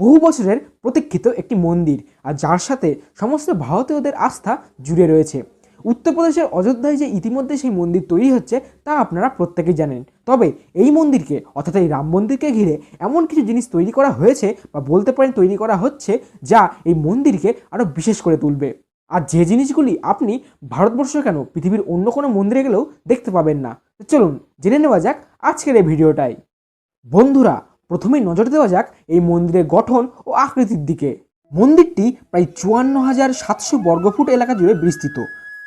বহু বছরের প্রতীক্ষিত একটি মন্দির আর যার সাথে সমস্ত ভারতীয়দের আস্থা জুড়ে রয়েছে। উত্তরপ্রদেশের অযোধ্যায় যে ইতিমধ্যে সেই মন্দির তৈরি হচ্ছে, তা আপনারা প্রত্যেকেই জানেন। তবে এই মন্দিরকে, অর্থাৎ এই রাম মন্দিরকে ঘিরে এমন কিছু জিনিস তৈরি করা হয়েছে বা বলতে পারেন তৈরি করা হচ্ছে, যা এই মন্দিরকে আরও বিশেষ করে তুলবে। আর যে জিনিসগুলি আপনি ভারতবর্ষ কেন পৃথিবীর অন্য কোনো মন্দিরে গেলেও দেখতে পাবেন না। চলুন, জেনে নেওয়া যাক আজকের এই ভিডিওটাই বন্ধুরা প্রথমেই নজর দেওয়া যাক এই মন্দিরের গঠন ও আকৃতির দিকে। মন্দিরটি প্রায় চুয়ান্ন হাজার সাতশো বর্গফুট এলাকা জুড়ে বিস্তৃত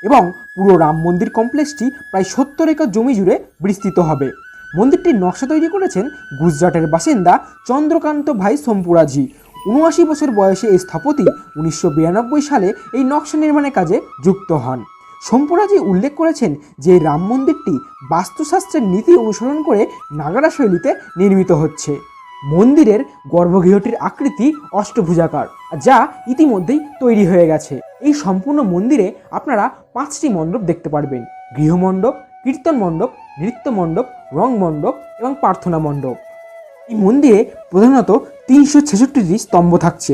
এবং পুরো রাম মন্দির কমপ্লেক্সটি প্রায় সত্তর একর জমি জুড়ে বিস্তৃত হবে। মন্দিরটির নকশা তৈরি করেছেন গুজরাটের বাসিন্দা চন্দ্রকান্ত ভাই সোমপুরাজি। উনআশি বছর বয়সে এই স্থপতি উনিশশো বিরানব্বই সালে এই নকশা নির্মাণের কাজে যুক্ত হন। সম্পুরাজি উল্লেখ করেছেন যে রাম মন্দিরটি বাস্তুশাস্ত্রের নীতি অনুসরণ করে নাগারা শৈলীতে নির্মিত হচ্ছে। মন্দিরের গর্ভগৃহটির আকৃতি অষ্টভুজাকার, যা ইতিমধ্যেই তৈরি হয়ে গেছে। এই সম্পূর্ণ মন্দিরে আপনারা পাঁচটি মণ্ডপ দেখতে পারবেন। গৃহমণ্ডপ, কীর্তন মণ্ডপ, নৃত্য মণ্ডপ, রং মণ্ডপ এবং প্রার্থনা মণ্ডপ। এই মন্দিরে প্রধানত তিনশো ছেষট্টিটি স্তম্ভ থাকছে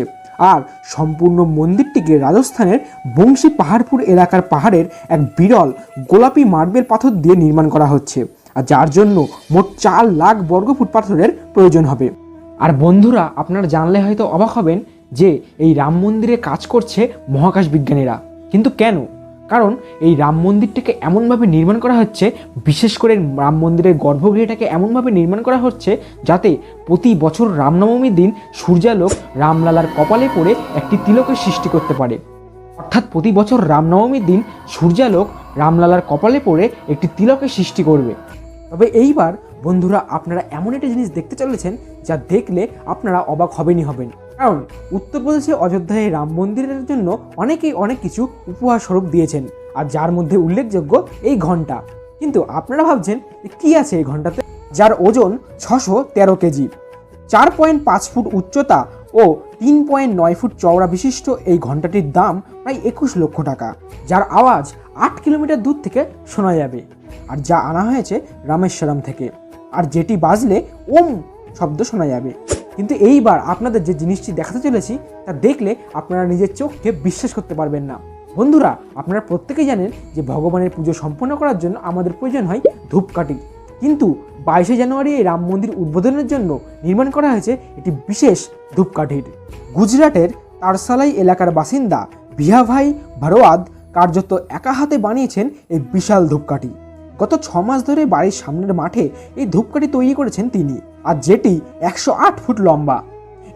আর সম্পূর্ণ মন্দিরটিকে রাজস্থানের বংশী পাহাড়পুর এলাকার পাহাড়ের এক বিরল গোলাপি মার্বেল পাথর দিয়ে নির্মাণ করা হচ্ছে। আর যার জন্য মোট চার লাখ বর্গফুট পাথরের প্রয়োজন হবে। আর বন্ধুরা, আপনারা জানলে হয়তো অবাক হবেন যে এই রাম মন্দিরে কাজ করছে মহাকাশ বিজ্ঞানীরা। কিন্তু কেন? কারণ এই রাম মন্দিরটাকে এমনভাবে নির্মাণ করা হচ্ছে, বিশেষ করে রাম মন্দিরের গর্ভগৃহটাকে এমনভাবে নির্মাণ করা হচ্ছে যাতে প্রতি বছর রামনবমীর দিন সূর্যালোক রামলালার কপালে পড়ে একটি তিলকের সৃষ্টি করতে পারে। অর্থাৎ প্রতি বছর রামনবমীর দিন সূর্যালোক রামলালার কপালে পড়ে একটি তিলকের সৃষ্টি করবে। তবে এইবার বন্ধুরা আপনারা এমন একটা জিনিস দেখতে চলেছেন যা দেখলে আপনারা অবাক হবেনই হবেন। কারণ উত্তরপ্রদেশে অযোধ্যায় রাম মন্দিরের জন্য অনেকেই অনেক কিছু উপহার স্বরূপ দিয়েছেন, আর যার মধ্যে উল্লেখযোগ্য এই ঘণ্টা কিন্তু আপনারা ভাবছেন কী আছে এই ঘন্টাতে যার ওজন ছশো তেরো কেজি। চার পয়েন্ট পাঁচ ফুট উচ্চতা ও তিন পয়েন্ট নয় ফুট চওড়া বিশিষ্ট এই ঘন্টাটির দাম প্রায় একুশ লক্ষ টাকা, যার আওয়াজ আট কিলোমিটার দূর থেকে শোনা যাবে আর যা আনা হয়েছে রামেশ্বরম থেকে। আর যেটি বাজলে ওম শব্দ শোনা যাবে। কিন্তু এইবার আপনাদের যে জিনিসটি দেখাতে চলেছি, তা দেখলে আপনারা নিজের চোখকে বিশ্বাস করতে পারবেন না। বন্ধুরা, আপনারা প্রত্যেকেই জানেন যে ভগবানের পুজো সম্পন্ন করার জন্য আমাদের প্রয়োজন হয় ধূপকাঠি। কিন্তু বাইশে জানুয়ারি এই রাম মন্দির উদ্বোধনের জন্য নির্মাণ করা হয়েছে একটি বিশেষ ধূপকাঠির। গুজরাটের তারসালাই এলাকার বাসিন্দা বিহাভাই ভারোয়াদ কার্যত একা হাতে বানিয়েছেন এই বিশাল ধূপকাঠি। গত ছ মাস ধরে বাড়ির সামনের মাঠে এই ধূপকাঠি তৈরি করেছেন তিনি আর যেটি একশো আট ফুট লম্বা।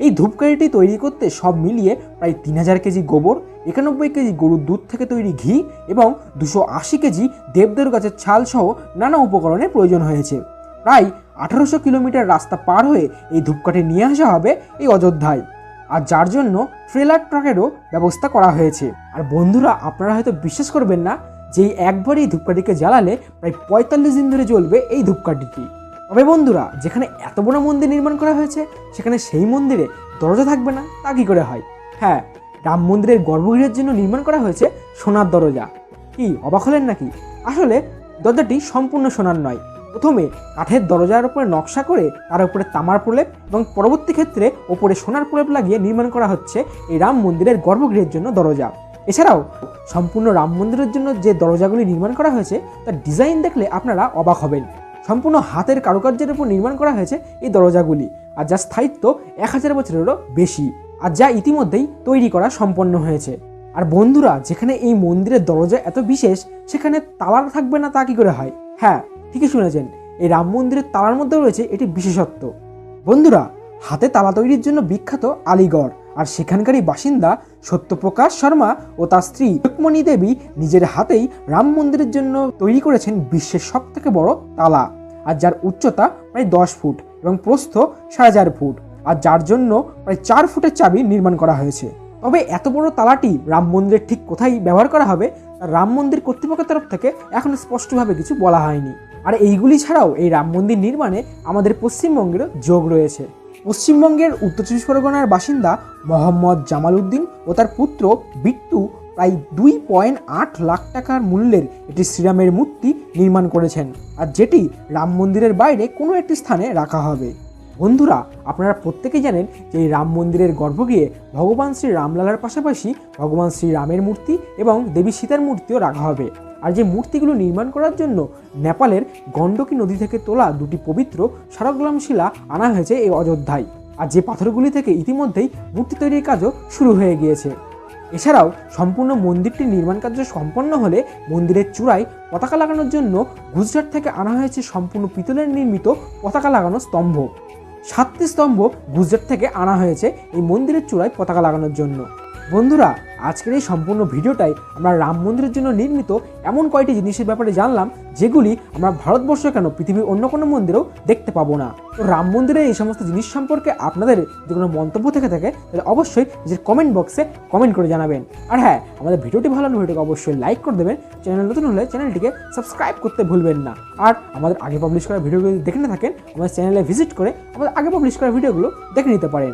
এই ধূপকাঠিটি তৈরি করতে সব মিলিয়ে প্রায় তিন হাজার কেজি গোবর, একানব্বই কেজি গরুর দুধ থেকে তৈরি ঘি এবং দুশো আশি কেজি দেবদারু গাছের ছাল সহ নানা উপকরণের প্রয়োজন হয়েছে। প্রায় আঠারোশো কিলোমিটার রাস্তা পার হয়ে এই ধূপকাঠি নিয়ে আসা হবে এই অযোধ্যায়। আর যার জন্য ট্রেলার ট্রাকেরও ব্যবস্থা করা হয়েছে। আর বন্ধুরা, আপনারা হয়তো বিশ্বাস করবেন না যে একবার এই ধূপকাঠিকে জ্বালালে প্রায় পঁয়তাল্লিশ দিন ধরে জ্বলবে এই ধূপকাঠিটি। তবে বন্ধুরা, যেখানে এত বড় মন্দির নির্মাণ করা হয়েছে, সেখানে সেই মন্দিরে দরজা থাকবে না, তা কী করে হয়? হ্যাঁ রাম মন্দিরের গর্ভগৃহের জন্য নির্মাণ করা হয়েছে সোনার দরজা। কি, অবাক হলেন নাকি? আসলে দরজাটি সম্পূর্ণ সোনার নয়। প্রথমে কাঠের দরজার উপরে নকশা করে তার উপরে তামার প্রলেপ এবং পরবর্তী ক্ষেত্রে ওপরে সোনার প্রলেপ লাগিয়ে নির্মাণ করা হচ্ছে এই রাম মন্দিরের গর্ভগৃহের জন্য দরজা। এছাড়াও সম্পূর্ণ রাম মন্দিরের জন্য যে দরজাগুলি নির্মাণ করা হয়েছে, তার ডিজাইন দেখলে আপনারা অবাক হবেন। সম্পূর্ণ হাতের কারুকার্যের উপর নির্মাণ করা হয়েছে এই দরজাগুলি আর যার স্থায়িত্ব এক হাজার বছরেরও বেশি আর যা ইতিমধ্যেই তৈরি করা সম্পন্ন হয়েছে। আর বন্ধুরা, যেখানে এই মন্দিরের দরজা এত বিশেষ, সেখানে তালার থাকবে না তা কি করে হয়? হ্যাঁ ঠিকই শুনেছেন। এই রাম মন্দিরের তালার মধ্যে রয়েছে এটি বিশেষত্ব। বন্ধুরা, হাতে তালা তৈরির জন্য বিখ্যাত আলিগড়, আর সেখানকারই বাসিন্দা সত্যপ্রকাশ শর্মা ও তার স্ত্রী রুক্মণী দেবী নিজের হাতেই রাম মন্দিরের জন্য তৈরি করেছেন বিশ্বের সব থেকে বড় তালা, আর যার উচ্চতা প্রায় দশ ফুট এবং প্রস্থ সাড়ে চার ফুট, আর যার জন্য প্রায় চার ফুটের চাবি নির্মাণ করা হয়েছে। তবে এত বড় তালাটি রাম মন্দিরের ঠিক কোথায় ব্যবহার করা হবে রাম মন্দির কর্তৃপক্ষের তরফ থেকে এখন স্পষ্টভাবে কিছু বলা হয়নি। আর এইগুলি ছাড়াও এই রাম মন্দির নির্মাণে আমাদের পশ্চিমবঙ্গেরও যোগ রয়েছে। পশ্চিমবঙ্গের উত্তর চব্বিশ পরগনার বাসিন্দা মোহাম্মদ জামাল উদ্দিন ও তার পুত্র বিট্টু প্রায় দুই পয়েন্ট আট লাখ টাকার মূল্যের একটি শ্রীরামের মূর্তি নির্মাণ করেছেন। আর যেটি রাম মন্দিরের বাইরে কোনো একটি স্থানে রাখা হবে। বন্ধুরা, আপনারা প্রত্যেকেই জানেন যে এই রাম মন্দিরের গর্ভগৃহে ভগবান শ্রী রামলালার পাশাপাশি ভগবান শ্রী রামের মূর্তি এবং দেবী সীতার মূর্তিও রাখা হবে। আর যে মূর্তিগুলো নির্মাণ করার জন্য নেপালের গণ্ডকী নদী থেকে তোলা দুটি পবিত্র সারগ্রাম শিলা আনা হয়েছে এই অযোধ্যায়। আর যে পাথরগুলি থেকে ইতিমধ্যেই মূর্তি তৈরির কাজও শুরু হয়ে গিয়েছে। এছাড়াও সম্পূর্ণ মন্দিরটির নির্মাণ কার্য সম্পন্ন হলে মন্দিরের চূড়ায় পতাকা লাগানোর জন্য গুজরাট থেকে আনা হয়েছে সম্পূর্ণ পিতলের নির্মিত পতাকা লাগানো স্তম্ভ। সাতটি স্তম্ভ গুজরাট থেকে আনা হয়েছে এই মন্দিরের চূড়ায় পতাকা লাগানোর জন্য। বন্ধুরা, আজকের এই সম্পূর্ণ ভিডিওটাই আমরা রাম মন্দিরের জন্য নির্মিত এমন কয়েকটি জিনিসের ব্যাপারে জানলাম, যেগুলি আমরা ভারতবর্ষ কেন পৃথিবীর অন্য কোনো মন্দিরেও দেখতে পাবো না। তো রাম মন্দিরের এই সমস্ত জিনিস সম্পর্কে আপনাদের যদি কোনো মন্তব্য থেকে থাকে, তাহলে অবশ্যই নিজের কমেন্ট বক্সে কমেন্ট করে জানাবেন। আর হ্যাঁ আমাদের ভিডিওটি ভালো লাগলে ভিডিওকে অবশ্যই লাইক করে দেবেন। চ্যানেল নতুন হলে চ্যানেলটিকে সাবস্ক্রাইব করতে ভুলবেন না। আর আমাদের আগে পাবলিশ করা ভিডিওগুলো দেখে না থাকেন, আমাদের চ্যানেলে ভিজিট করে আমাদের আগে পাবলিশ করা ভিডিওগুলো দেখে নিতে পারেন।